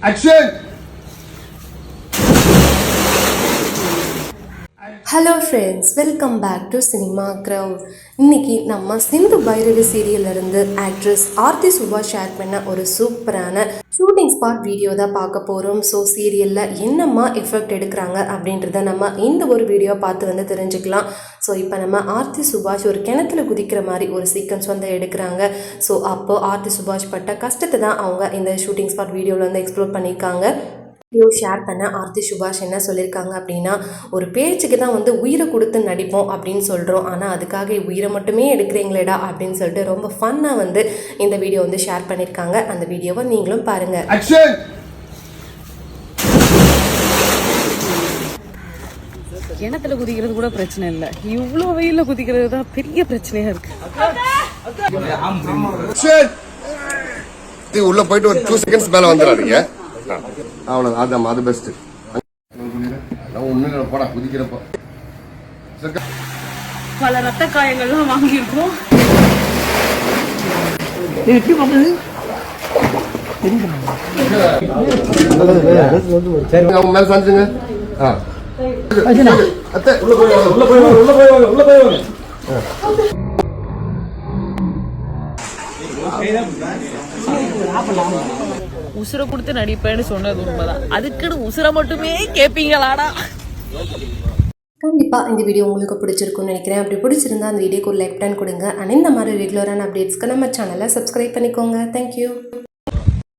Action! Hello friends welcome back to cinema ground இன்னைக்கு நம்ம சிந்து பைரவி சீரியல்லேருந்து ஆக்ட்ரஸ் ஆர்த்தி சுபா ஷேர் பண்ண ஒரு சூப்பரான ஷூட்டிங் ஸ்பாட் வீடியோ தான் பார்க்க போகிறோம் ஸோ சீரியலில் என்னம்மா எஃபெக்ட் எடுக்கிறாங்க அப்படின்றத நம்ம இந்த ஒரு வீடியோ பார்த்து வந்து தெரிஞ்சுக்கலாம். ஸோ இப்போ நம்ம ஆர்த்தி சுபாஷ் ஒரு கிணத்துல குதிக்கிற மாதிரி ஒரு சீக்வன்ஸ் வந்து எடுக்கிறாங்க. ஸோ அப்போது ஆர்த்தி சுபாஷ் பட்ட கஷ்டத்தை தான் அவங்க இந்த ஷூட்டிங் ஸ்பாட் வீடியோவில் வந்து எக்ஸ்ப்ளோர் பண்ணியிருக்காங்க. வீடியோ ஷேர் பண்ண ஆர்த்தி சுபாஷ் என்ன சொல்லியிருக்காங்க அப்படின்னா ஒரு பேச்சுக்கு தான் வந்து உயிரை கொடுத்து நடிப்போம் அப்படின்னு சொல்கிறோம் ஆனால் அதுக்காக உயிரை மட்டுமே எடுக்கிறீங்களேடா அப்படின்னு சொல்லிட்டு ரொம்ப ஃபன்னாக வந்து இந்த வீடியோ வந்து ஷேர் பண்ணியிருக்காங்க அந்த வீடியோவை நீங்களும் பாருங்கள்! கிணத்துல குதிக்கிறது கூட பிரச்சனை இல்லை. இவ்வளோ வெயில்ல குதிக்கிறது தான் பெரிய பிரச்சனையா இருக்கு. உள்ள போயிட்டு ஒரு டூ செகண்ட்ஸ் மேல வந்துடாதீங்க. அவ்வளவு அதான் அது பெஸ்ட் ஒண்ணு போடா குதிக்கிறப்போ. பல ரத்த காயங்கள்லாம் வாங்கியிருக்கோம். அவங்க மேல சாஞ்சுங்க. ஆ. அத்தை உள்ள போய் வாங்க, உள்ள போய் வாங்க, உள்ள போய் வாங்க, உள்ள போய் வாங்க. உசுரை கொடுத்து நடிப்பேன்னு சொன்னது உண்மைதான். அதுக்குன்னு உசுரை மட்டுமே கேட்பீங்களாடா கண்டிப்பாக இந்த வீடியோ உங்களுக்கு பிடிச்சிருக்கும்னு நினைக்கிறேன். அப்படி பிடிச்சிருந்தா அந்த வீடியோக்கு ஒரு லைக் டன் கொடுங்க. அண்ட் இந்த மாதிரி ரெகுலரான அப்டேட்ஸ்க்கு நம்ம சேனலை சப்ஸ்கிரைப் பண்ணிக்கோங்க. தேங்க்யூ